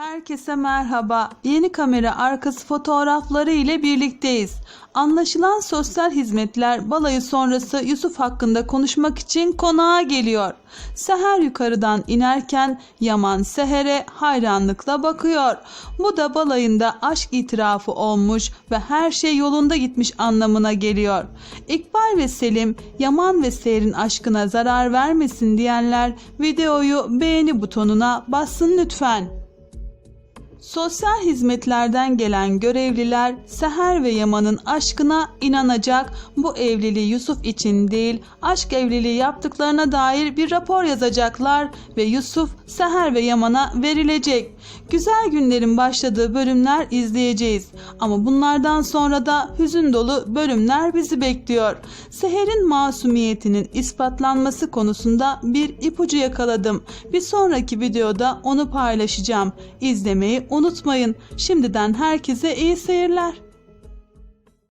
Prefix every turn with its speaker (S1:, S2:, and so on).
S1: Herkese merhaba. Yeni kamera arkası fotoğrafları ile birlikteyiz. Anlaşılan sosyal hizmetler balayı sonrası Yusuf hakkında konuşmak için konağa geliyor. Seher yukarıdan inerken Yaman Seher'e hayranlıkla bakıyor. Bu da balayında aşk itirafı olmuş ve her şey yolunda gitmiş anlamına geliyor. İkbal ve Selim Yaman ve Seher'in aşkına zarar vermesin diyenler videoyu beğeni butonuna bassın lütfen. Sosyal hizmetlerden gelen görevliler Seher ve Yaman'ın aşkına inanacak. Bu evliliği Yusuf için değil, aşk evliliği yaptıklarına dair bir rapor yazacaklar ve Yusuf Seher ve Yaman'a verilecek. Güzel günlerin başladığı bölümler izleyeceğiz. Ama bunlardan sonra da hüzün dolu bölümler bizi bekliyor. Seher'in masumiyetinin ispatlanması konusunda bir ipucu yakaladım. Bir sonraki videoda onu paylaşacağım. İzlemeyi unutmayın. Şimdiden herkese iyi seyirler.